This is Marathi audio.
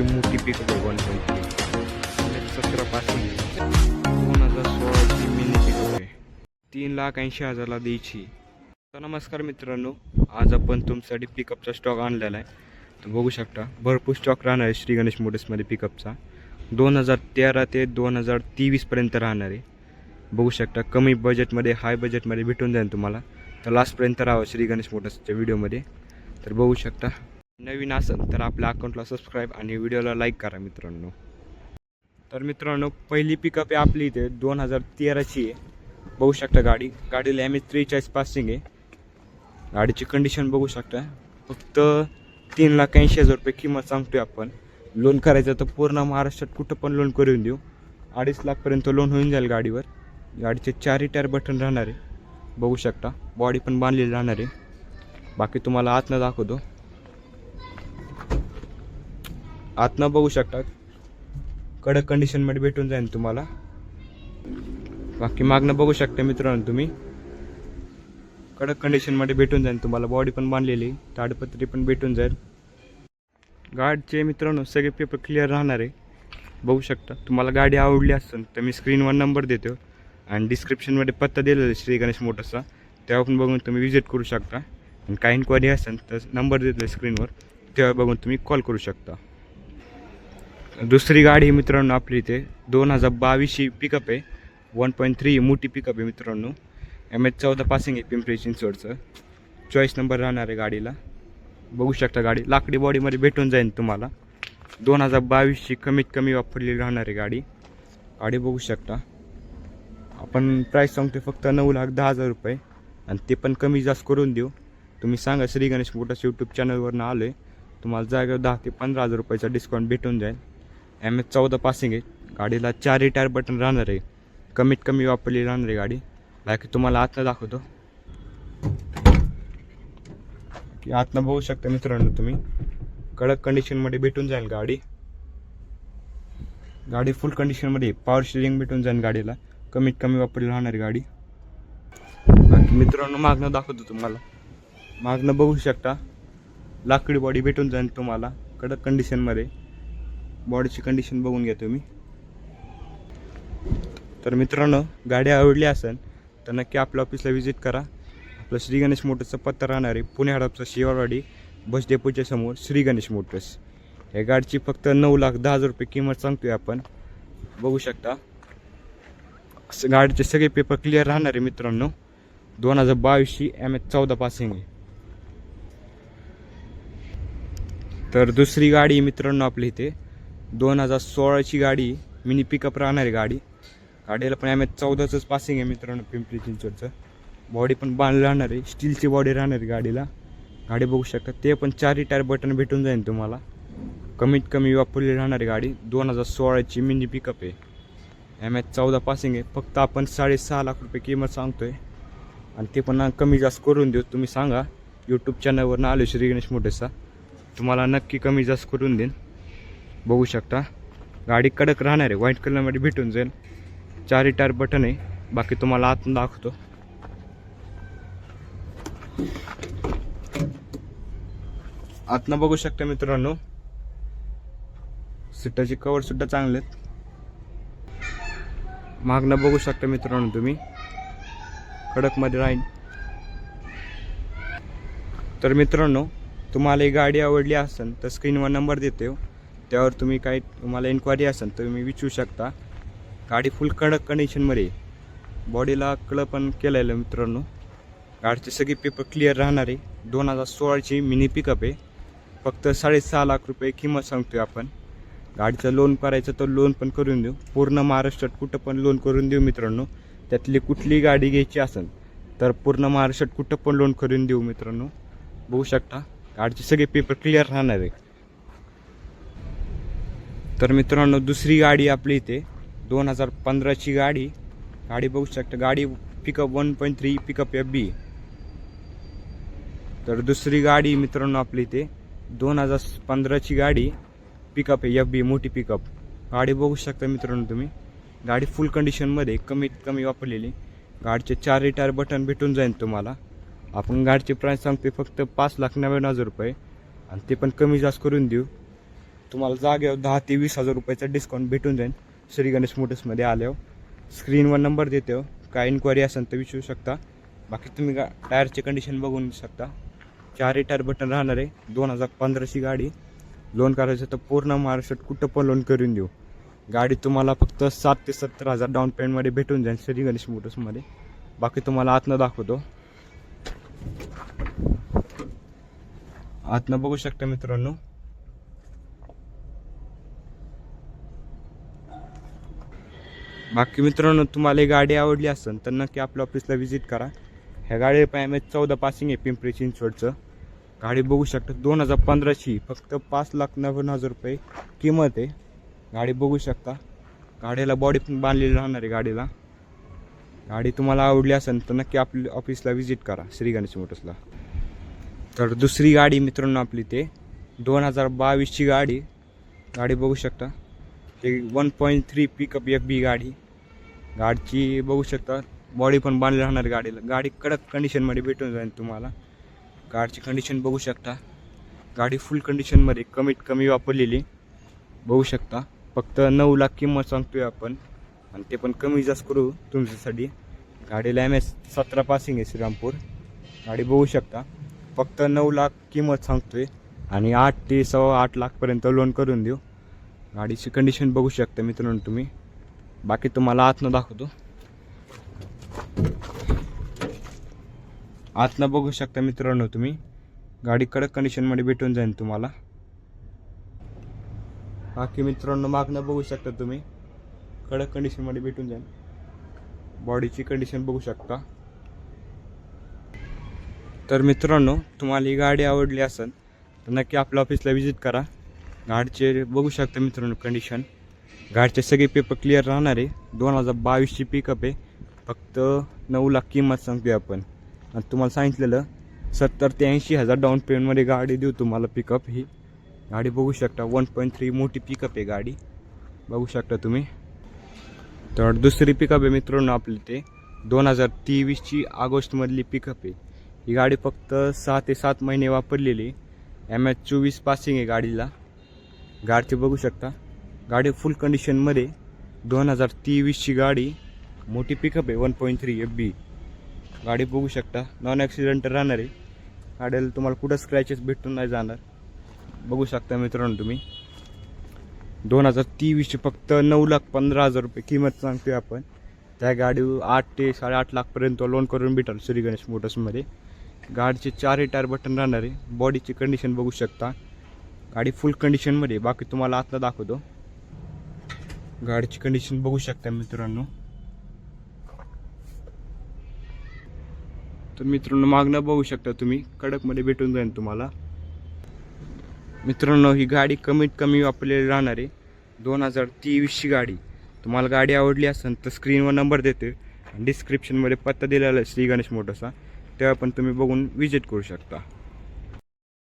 सोळाची मोठी पिकअप आहे वन सतरा पासिंग दोन हजार सोळाची मिनी पिकअप आहे तीन लाख ऐंशी हजारला द्यायची. तर नमस्कार मित्रांनो आज आपण तुमच्यासाठी पिकअपचा स्टॉक आणलेला आहे. तर बघू शकता भरपूर स्टॉक राहणार आहे श्री गणेश मोटर्समध्ये पिकअपचा दोन हजार तेरा ते दोन हजार तेवीसपर्यंत राहणार आहे. बघू शकता कमी बजेटमध्ये हाय बजेटमध्ये भेटून जाईल तुम्हाला. तर लास्टपर्यंत राहावं हो श्री गणेश मोटर्सच्या व्हिडिओमध्ये तर बघू शकता नवीन असेल तर आपल्या अकाउंटला सबस्क्राईब आणि व्हिडिओला लाईक करा मित्रांनो. तर मित्रांनो पहिली पिकअप आहे आपली इथे दोन हजार तेराची आहे. बघू शकता गाडी. गाडीला एम एच त्रेचाळीस पासिंग आहे. गाडीची कंडिशन बघू शकता. फक्त तीन लाख ऐंशी हजार रुपये किंमत सांगतोय आपण. लोन करायचं तर पूर्ण महाराष्ट्रात कुठं पण लोन करून देऊ. अडीच लाखपर्यंत लोन होऊन जाईल गाडीवर. गाडीचे चारही टायर बटन राहणार आहे. बघू शकता. बॉडी पण बांधलेली राहणार आहे. बाकी तुम्हाला आतनं दाखवतो. आतनं बघू शकता कडक कंडिशनमध्ये भेटून जाईल तुम्हाला. बाकी मागणं बघू शकता मित्रांनो तुम्ही. कडक कंडिशनमध्ये भेटून जाईल तुम्हाला. बॉडी पण बांधलेली ताडपत्री पण भेटून जाईल. गाडचे मित्रांनो सगळे पेपर क्लिअर राहणार आहे. बघू शकता. तुम्हाला गाडी आवडली असेल तर मी स्क्रीनवर नंबर देतो. आणि डिस्क्रिप्शनमध्ये पत्ता दिलेला आहे श्री गणेश मोटर्सचा. तेव्हा पण बघून तुम्ही विजिट करू शकता. आणि काही इन्क्वायरी असेल तर नंबर देतो आहे स्क्रीनवर तेव्हा बघून तुम्ही कॉल करू शकता. दुसरी गाडी मित्रांनो आपली इथे. दोन हजार बावीसची पिकअप आहे. वन पॉईंट थ्री मोठी पिकअप आहे मित्रांनो. एम एच चौदा पासिंग आहे पिंपरी चिंचवडचं. चॉईस नंबर राहणार आहे गाडीला. बघू शकता गाडी. लाकडी बॉडीमध्ये भेटून जाईल तुम्हाला. दोन हजार बावीसची कमीत कमी वापरलेली राहणार आहे गाडी. गाडी बघू शकता. आपण प्राईस सांगतो फक्त नऊ लाख दहा हजार रुपये. आणि ते पण कमी जास्त करून देऊ. तुम्ही सांगा श्री गणेश मोटर्स यूट्यूब चॅनलवरनं आलो आहे तुम्हाला जागेवर दहा ते पंधरा हजार रुपयाचा डिस्काउंट भेटून जाईल. एम एच चौदा पासिंग आहे. गाडीला चारही टायर बटन राहणार आहे. कमीत कमी वापरली राहणार आहे गाडी. बाकी तुम्हाला आतनं दाखवतो. की आतनं बघू शकता मित्रांनो तुम्ही. कडक कंडिशनमध्ये भेटून जाईल गाडी. गाडी फुल कंडिशनमध्ये पॉवर स्टिअरिंग भेटून जाईल गाडीला. कमीत कमी वापरली राहणारी गाडी. बाकी मित्रांनो मागणं दाखवतो तुम्हाला. मागणं बघू शकता. लाकडी बॉडी भेटून जाईल तुम्हाला. कडक कंडिशनमध्ये बॉडीची कंडिशन बघून घ्या तुम्ही तर मित्रांनो गाडी आवडली असेल तर नक्की आपल्या ऑफिसला व्हिजिट करा. आपलं श्री गणेश मोटर्सचा पत्ता राहणार आहे पुणे हडपचा शिवारवाडी बस डेपोच्या समोर श्री गणेश मोटर्स. या गाडीची फक्त नऊ लाख दहा हजार रुपये किंमत सांगतोय आपण. बघू शकता. गाडीचे सगळे पेपर क्लिअर राहणार आहे मित्रांनो. दोन हजार बावीसची एम एच चौदा पासिंग आहे. तर दुसरी गाडी मित्रांनो आपल्या इथे. दोन हजार सोळाची गाडी मिनी पिकअप राहणार आहे गाडी. गाडीला पण एम एच चौदाचंच पासिंग आहे मित्रांनो पिंपरी चिंचवडचं. बॉडी पण बांधली राहणार आहे स्टीलची बॉडी राहणार आहे गाडीला. गाडी बघू शकता ते पण चारही टायर बटन भेटून जाईल तुम्हाला. कमीत कमी वापरली राहणारी गाडी दोन हजार सोळाची मिनी पिकअप आहे. एम एच चौदा पासिंग आहे फक्त आपण साडेसहा लाख रुपये किंमत सांगतो आहे आणि ते पण कमी जास्त करून देऊ तुम्ही सांगा. यूट्यूब चॅनलवरनं आलो श्री गणेश मोठेचा तुम्हाला नक्की कमी जास्त करून देईन. बघू शकता. गाडी कडक राहणार आहे. व्हाईट कलरमध्ये भेटून जाईल. चारही टायर बटन आहे. बाकी तुम्हाला आतून दाखवतो. आतनं बघू शकता मित्रांनो. सीटाचे कवर सुद्धा चांगले आहेत. मागणं बघू शकता मित्रांनो तुम्ही. कडकमध्ये राहील तर मित्रांनो तुम्हाला ही गाडी आवडली असेल तर स्क्रीनवर नंबर देते हो. त्यावर तुम्ही काही तुम्हाला इन्क्वायरी असेल तर तुम्ही विचारू शकता. गाडी फुल कडक कंडिशनमध्ये बॉडीला कळ पण केलेलं मित्रांनो. गाडीचे सगळे पेपर क्लिअर राहणार आहे. दोन हजार सोळाची मिनी पिकअप आहे. फक्त साडेसहा लाख रुपये किंमत सांगतो आहे आपण. गाडीचं लोन करायचं तर लोन पण करून देऊ. पूर्ण महाराष्ट्रात कुठं पण लोन करून देऊ मित्रांनो. त्यातली कुठली गाडी घ्यायची असेल तर पूर्ण महाराष्ट्रात कुठं पण लोन करून देऊ मित्रांनो. बघू शकता. गाडीचे सगळे पेपर क्लिअर राहणार आहे. तर मित्रांनो दुसरी गाडी आपली इथे. दोन हजार पंधराची गाडी. गाडी बघू शकता. गाडी pickup one point three pickup F B तर दुसरी गाडी मित्रांनो आपली इथे. दोन हजार पंधराची गाडी पिकअप आहे एफ बी मोठी पिकअप गाडी बघू शकता मित्रांनो तुम्ही. गाडी फुल कंडिशनमध्ये कमीत कमी वापरलेली. गाडीचे चार रिटायर बटन भेटून जाईल तुम्हाला. आपण गाडीची प्राईस सांगते फक्त पाच लाख नव्याण्णव हजार रुपये. आणि ते पण कमी जास्त करून देऊ. तुम्हाला जागेवर दहा ते वीस हजार रुपयाचा डिस्काउंट भेटून जाईल. श्री गणेश मोटर्समध्ये आल्यावर. स्क्रीनवर नंबर देते हो. काय इन्क्वायरी असेल तर विचारू शकता. बाकी तुम्ही गा टायरची कंडिशन बघून शकता. चारही टायर बटन राहणार आहे. दोन हजार पंधराची गाडी. लोन करायचं तर पूर्ण महाराष्ट्रात कुठं पण लोन करून देऊ. गाडी तुम्हाला फक्त सात ते सत्तर हजार डाऊन पेमेंटमध्ये भेटून जाईल श्री गणेश मोटर्समध्ये बाकी तुम्हाला आतनं दाखवतो. आतनं बघू शकता मित्रांनो. बाकी मित्रांनो तुम्हाला ही गाडी आवडली असेल तर नक्की आपल्या ऑफिसला व्हिजिट करा. ह्या गाडी एम एच चौदा पासिंग आहे पिंपरी चिंचवडचं. गाडी बघू शकता दोन हजार पंधराची फक्त पाच लाख नव्याण्णव हजार रुपये किंमत आहे. गाडी बघू शकता. गाडीला बॉडी पण बांधलेली राहणार आहे गाडीला. गाडी तुम्हाला आवडली असेल तर नक्की आपल्या ऑफिसला व्हिजिट करा श्री गणेश मोटर्सला तर दुसरी गाडी मित्रांनो आपली ते दोन हजार बावीसची गाडी. गाडी बघू शकता. ते one point three pickup F B गाडी. गाडीची बघू शकता बॉडी पण बांधली राहणार गाडीला. गाडी कडक कंडिशनमध्ये भेटून जाईल तुम्हाला. गाडीची कंडिशन बघू शकता. गाडी फुल कंडिशनमध्ये कमीत कमी वापरलेली. बघू शकता. फक्त नऊ लाख किंमत सांगतोय आपण. आणि ते पण कमी जास्त करू तुमच्यासाठी. गाडीला एम एस सतरा पासिंग आहे श्रीरामपूर. गाडी बघू शकता. फक्त नऊ लाख किंमत सांगतोय. आणि आठ ते सव्वा आठ लाखपर्यंत लोन करून देऊ. गाडीची कंडिशन बघू शकता मित्रांनो तुम्ही. बाकी तुम्हाला आतनं दाखवतो. आतनं बघू शकता मित्रांनो तुम्ही. गाडी कडक कंडिशनमध्ये भेटून जाईल तुम्हाला. बाकी मित्रांनो मागणं बघू शकता तुम्ही. कडक कंडिशनमध्ये भेटून जाईल. बॉडीची कंडिशन बघू शकता. तर मित्रांनो तुम्हाला ही गाडी आवडली असेल तर नक्की आपल्या ऑफिसला व्हिजिट करा. गाडीचे बघू शकता मित्रांनो कंडिशन गाडीचे सगळे पेपर क्लिअर राहणार आहे. दोन हजार बावीसची पिकअप आहे. फक्त नऊ लाख किंमत सांगतोय आपण. आणि तुम्हाला सांगितलेलं सत्तर ते ऐंशी हजार डाऊन पेमेंटमध्ये गाडी देऊ तुम्हाला पिकअप ही. गाडी बघू शकता वन पॉईंट थ्री मोठी पिकअप आहे गाडी. बघू शकता तुम्ही. तर दुसरी पिकअप आहे मित्रांनो आपली ते. दोन हजार तेवीसची ऑगस्टमधली पिकअप आहे. ही गाडी फक्त सहा ते सात महिने वापरलेली एम एच चोवीस पासिंग आहे गाडीला. गाडीचे बघू शकता. गाडी फुल कंडिशनमध्ये दोन हजार तेवीसची गाडी मोठी पिकअप आहे one point three F B गाडी बघू शकता. नॉन ॲक्सिडेंट राहणार आहे. गाडीला तुम्हाला कुठं स्क्रॅचेस भेटून नाही जाणार. बघू शकता मित्रांनो तुम्ही. दोन हजार तेवीसची फक्त नऊ लाख पंधरा हजार रुपये किंमत सांगतोय आपण. त्या गाडीवर आठ ते साडेआठ लाखपर्यंत लोन करून भेटाल श्री गणेश मोटर्समध्ये गाडीचे चारही टायर बटन राहणार आहे. बॉडीची कंडिशन बघू शकता. गाडी फुल कंडिशनमध्ये बाकी तुम्हाला आतला दाखवतो. गाडीची कंडिशन बघू शकता मित्रांनो. तर मित्रांनो मागणं बघू शकता तुम्ही. कडकमध्ये भेटून जाईल तुम्हाला. मित्रांनो ही गाडी कमीत कमी वापरलेली राहणार आहे. दोन हजार तेवीसची गाडी. तुम्हाला गाडी आवडली असेल तर स्क्रीनवर नंबर देते. डिस्क्रिप्शनमध्ये पत्ता दिलेला आहे श्री गणेश मोटरचा तेव्हा पण तुम्ही बघून विजिट करू शकता.